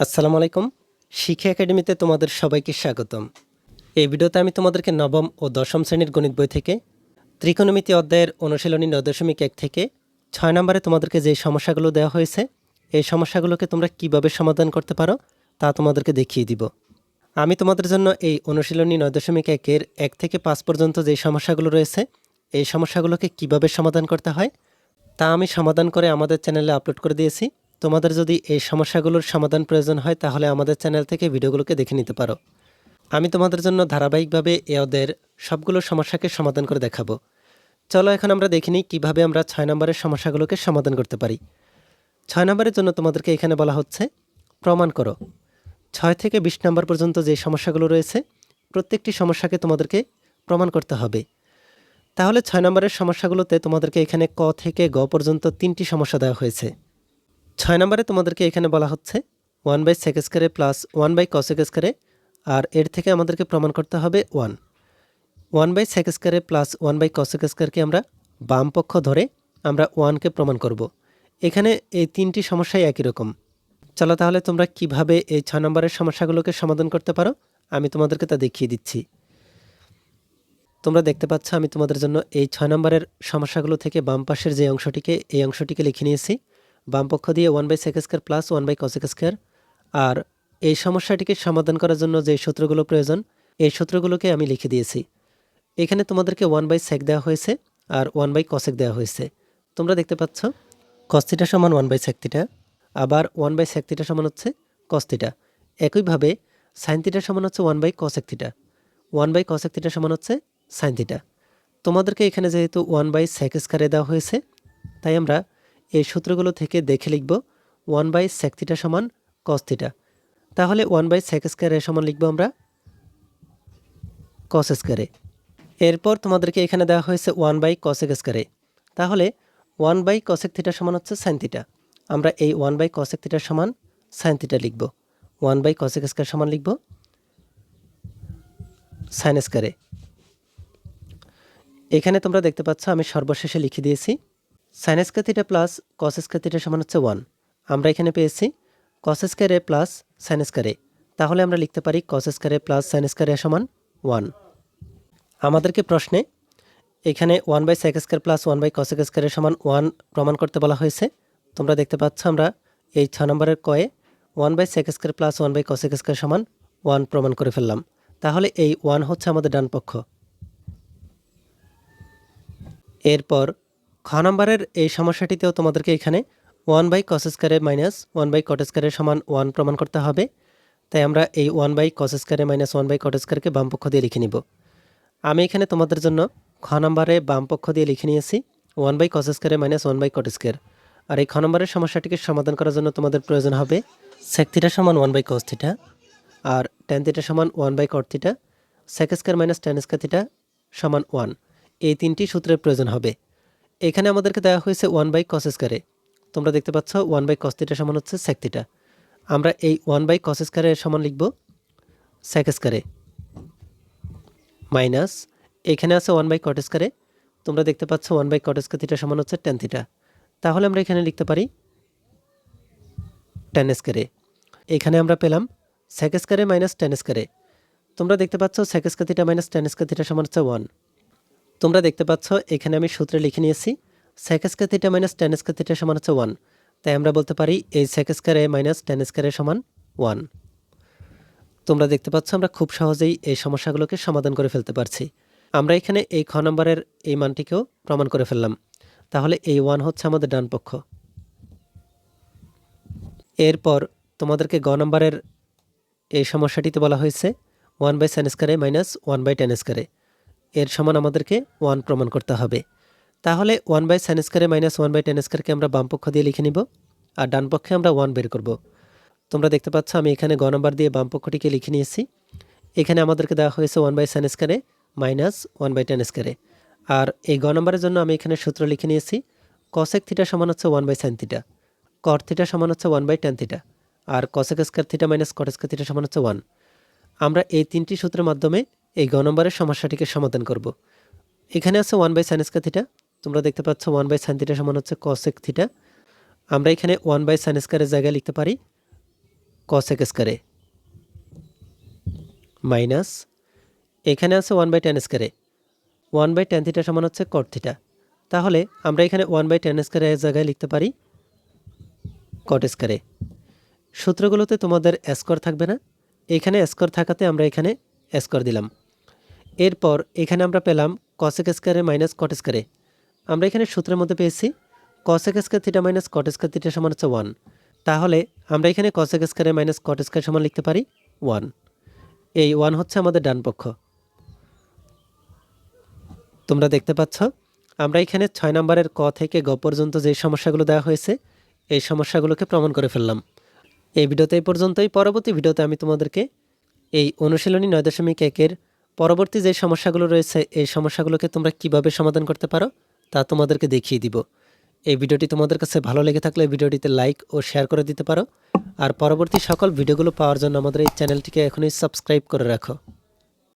আসসালামু আলাইকুম। শিক্ষা একাডেমিতে তোমাদের সবাইকে স্বাগতম। এই ভিডিওতে আমি তোমাদেরকে নবম ও দশম শ্রেণির গণিত বই থেকে ত্রিকোণমিতি অধ্যায়ের অনুশীলনী নয় দশমিক এক থেকে ছয় নম্বরে তোমাদেরকে যে সমস্যাগুলো দেওয়া হয়েছে, এই সমস্যাগুলোকে তোমরা কীভাবে সমাধান করতে পারো তা তোমাদেরকে দেখিয়ে দিব। আমি তোমাদের জন্য এই অনুশীলনী নয় দশমিক একের এক থেকে পাঁচ পর্যন্ত যে সমস্যাগুলো রয়েছে, এই সমস্যাগুলোকে কীভাবে সমাধান করতে হয় তা আমি সমাধান করে আমাদের চ্যানেলে আপলোড করে দিয়েছি। তোমাদের যদি এই সমস্যাগুলোর সমাধান প্রয়োজন হয়, তাহলে আমাদের চ্যানেল থেকে ভিডিওগুলোকে দেখে নিতে পারো। আমি তোমাদের জন্য ধারাবাহিকভাবে এ ওদের সবগুলো সমস্যাকে সমাধান করে দেখাবো। চলো এখন আমরা দেখে নিই কীভাবে আমরা ছয় নম্বরের সমস্যাগুলোকে সমাধান করতে পারি। ছয় নম্বরের জন্য তোমাদেরকে এখানে বলা হচ্ছে, প্রমাণ করো। ছয় থেকে বিশ নম্বর পর্যন্ত যে সমস্যাগুলো রয়েছে, প্রত্যেকটি সমস্যাকে তোমাদেরকে প্রমাণ করতে হবে। তাহলে ছয় নম্বরের সমস্যাগুলোতে তোমাদেরকে এখানে ক থেকে গ পর্যন্ত তিনটি সমস্যা দেওয়া হয়েছে। ছয় নম্বরে তোমাদেরকে এখানে বলা হচ্ছে ওয়ান বাই সেক স্কোয়ারে প্লাস ওয়ান বাই কসেক স্কোয়ারে আর এর থেকে আমাদেরকে প্রমাণ করতে হবে ওয়ান ওয়ান বাই সেক স্কোয়ারে প্লাস ওয়ান বাই কসেক স্কোয়ারকে আমরা বাম পক্ষ ধরে আমরা ওয়ানকে প্রমাণ করব। এখানে এই তিনটি সমস্যাই একই রকম। চলো তাহলে তোমরা কীভাবে এই ছয় নম্বরের সমস্যাগুলোকে সমাধান করতে পারো? আমি তোমাদেরকে তা দেখিয়ে দিচ্ছি। তোমরা দেখতে পাচ্ছ আমি তোমাদের জন্য এই ছয় নম্বরের সমস্যাগুলো থেকে বাম পাশের যে অংশটিকে, এই অংশটিকে লিখে নিয়েছি। বাম পক্ষ দিয়ে one by sec square plus one by cosec square আর এই সমস্যাটিকে সমাধান করার জন্য যে সূত্রগুলো প্রয়োজন, এই সূত্রগুলোকে আমি লিখে দিয়েছি। এখানে তোমাদেরকে ওয়ান বাই সেক দেওয়া হয়েছে আর ওয়ান বাই কসেক দেওয়া হয়েছে। তোমরা দেখতে পাচ্ছ? কস্তিটা সমান ওয়ান বাই সেকতিটা আবার ওয়ান বাই সেকতিটা সমান হচ্ছে কস্তিটা একইভাবে সাইন সমান হচ্ছে one by cosec one by cosec theta সমান হচ্ছে সাইন তোমাদেরকে এখানে যেহেতু ওয়ান বাই সেক স্কোয়ারে দেওয়া হয়েছে, তাই আমরা এই সূত্রগুলো থেকে দেখে লিখব ওয়ান বাই থিটা সমান কস থিটা তাহলে ওয়ান বাই সেক স্কোয়ারের সমান লিখব আমরা কস স্কোয়ারে এরপর তোমাদেরকে এখানে দেওয়া হয়েছে ওয়ান বাই কসেক স্কোয়ারে তাহলে ওয়ান বাই কসেক থিটা সমান হচ্ছে সাইন থিটা আমরা এই ওয়ান বাই কসেক থিটার সমান সাইন থিটা লিখব। ওয়ান বাই কসেক স্কোয়ার সমান লিখব সাইন স্কোয়ারে এখানে তোমরা দেখতে পাচ্ছ আমি সর্বশেষে লিখে দিয়েছি sine square theta plus cos square theta সমান হচ্ছে ওয়ান আমরা এখানে পেয়েছি কস স্কোয়ারে প্লাস সাইন স্কোয়ারে তাহলে আমরা লিখতে পারি কস স্কোয়ারে প্লাস সাইন স্কোয়ারে সমান ওয়ান আমাদেরকে প্রশ্নে এখানে one by sec square plus one by cosec স্কোয়ারের সমান ওয়ান প্রমাণ করতে বলা হয়েছে। তোমরা দেখতে পাচ্ছ আমরা এই ছ নম্বরের কয়ে one by sec square plus one by cosec square সমান ওয়ান প্রমাণ করে ফেললাম। তাহলে এই ওয়ান হচ্ছে আমাদের ডান পক্ষ। এরপর খ নম্বরের এই সমস্যাটিতেও তোমাদেরকে এখানে ওয়ান বাই কস স্কোয়ারে মাইনাস ওয়ান বাই কট স্কোয়ারের সমান ওয়ান প্রমাণ করতে হবে। তাই আমরা এই ওয়ান বাই কস স্কোয়ারে মাইনাস ওয়ান বাই কট স্কোয়ারকে বাম পক্ষ দিয়ে লিখে নিব। আমি এখানে তোমাদের জন্য খ নম্বরে বাম পক্ষ দিয়ে লিখে নিয়েছি ওয়ান বাই কস স্কোয়ারে minus one by cot square আর এই খ নম্বরের সমস্যাটিকে সমাধান করার জন্য তোমাদের প্রয়োজন হবে সেক থিটা সমান ওয়ান বাই কস থিটা আর টেন থিটা সমান one by cot theta sec square minus tan square theta সমান ওয়ান এই তিনটি সূত্রের প্রয়োজন হবে। এখানে আমাদেরকে দেওয়া হয়েছে ওয়ান বাই কস স্কোয়ারে তোমরা দেখতে পাচ্ছ ওয়ান বাই কস থিটা সমান হচ্ছে সেক থিটা আমরা এই ওয়ান বাই কস স্কোয়ারের সমান লিখব সেক স্কোয়ারে মাইনাস এখানে আছে ওয়ান বাই কট স্কোয়ারে তোমরা দেখতে পাচ্ছ one by cot square theta সমান হচ্ছে টেন থিটা তাহলে আমরা এখানে লিখতে পারি টেন স্কোয়ারে এখানে আমরা পেলাম সেক স্কোয়ারে মাইনাস টেন স্কোয়ারে তোমরা দেখতে পাচ্ছ sec square theta minus tan square theta সমান হচ্ছে ওয়ান তোমরা দেখতে পাচ্ছ, এখানে আমি সূত্রে লিখে নিয়েছি sec square theta minus tan square theta সমান হচ্ছে ওয়ান তাই আমরা বলতে পারি এই সেক স্কোয়ারে মাইনাস টেন স্কোয়ারের সমান ওয়ান তোমরা দেখতে পাচ্ছ, আমরা খুব সহজেই এই সমস্যাগুলোকে সমাধান করে ফেলতে পারছি। আমরা এখানে এই খ নম্বরের এই মানটিকেও প্রমাণ করে ফেললাম। তাহলে এই ওয়ান হচ্ছে আমাদের ডান পক্ষ। এরপর তোমাদেরকে গ নম্বরের এই সমস্যাটিতে বলা হয়েছে ওয়ান বাই সাইন স্কোয়ারে মাইনাস ওয়ান বাই টেন স্কোয়ারে এর সমান আমাদেরকে ওয়ান প্রমাণ করতে হবে। তাহলে ওয়ান বাই সাইন স্কোয়ারে মাইনাস ওয়ান বাই টেন স্কোয়ারকে আমরা বাম পক্ষ দিয়ে লিখে নিব, আর ডান পক্ষে আমরা ওয়ান বের করব। তোমরা দেখতে পাচ্ছ আমি এখানে গ নম্বর দিয়ে বাম পক্ষটিকে লিখে নিয়েছি। এখানে আমাদেরকে দেওয়া হয়েছে ওয়ান বাই সাইন স্কোয়ারে মাইনাস ওয়ান বাই টেন স্কোয়ারে আর এই গ নম্বরের জন্য আমি এখানে সূত্র লিখে নিয়েছি কসেক থিটা সমান হচ্ছে one by sine theta cot theta সমান হচ্ছে one by tan theta R cosec square theta minus cot square theta সমান হচ্ছে ওয়ান আমরা এই তিনটি সূত্রের মাধ্যমে এই গ নম্বরের সমস্যাটিকে সমাধান করব। এখানে আছে one by sine square theta তোমরা দেখতে পাচ্ছ ওয়ান বাই সাইন থিটা সমান হচ্ছে কসেক থিটা আমরা এখানে ওয়ান বাই সাইন স্কোয়ারের জায়গায় লিখতে পারি কসেক স্কোয়ারে মাইনাস এখানে আছে ওয়ান বাই টেন স্কোয়ারে ওয়ান বাই টেন থিটা সমান হচ্ছে কট থিটা তাহলে আমরা এখানে ওয়ান বাই টেন স্কোয়ারে এর জায়গায় লিখতে পারি কট স্কোয়ারে সূত্রগুলোতে তোমাদের স্কোর থাকবে না। এখানে স্কোর থাকাতে আমরা এখানে স্কোর দিলাম। এরপর এখানে আমরা পেলাম কসেক স্কোয়ারে মাইনাস কট স্কোয়ারে আমরা এখানে সূত্রের মধ্যে পেয়েছি cosec square theta minus cot square theta সমান হচ্ছে ওয়ান তাহলে আমরা এখানে কসেক স্কোয়ারে মাইনাস কট স্কোয়ার সমান লিখতে পারি ওয়ান এই ওয়ান হচ্ছে আমাদের ডান পক্ষ। তোমরা দেখতে পাচ্ছ, আমরা এখানে ছয় নম্বরের ক থেকে গ পর্যন্ত যে সমস্যাগুলো দেওয়া হয়েছে, এই সমস্যাগুলোকে প্রমাণ করে ফেললাম। এই ভিডিওতে এই পর্যন্তই। পরবর্তী ভিডিওতে আমি তোমাদেরকে এই অনুশীলনী নয় দশমিক একের পরবর্তী যে সমস্যাগুলো রয়েছে, এই সমস্যাগুলোকে তোমরা কীভাবে সমাধান করতে পারো, তা তোমাদেরকে দেখিয়ে দিব। এই ভিডিওটি তোমাদের কাছে ভালো লেগে থাকলে ভিডিওটিতে লাইক ও শেয়ার করে দিতে পারো। আর পরবর্তী সকল ভিডিওগুলো পাওয়ার জন্য আমাদের এই চ্যানেলটিকে এখনই সাবস্ক্রাইব করে রাখো।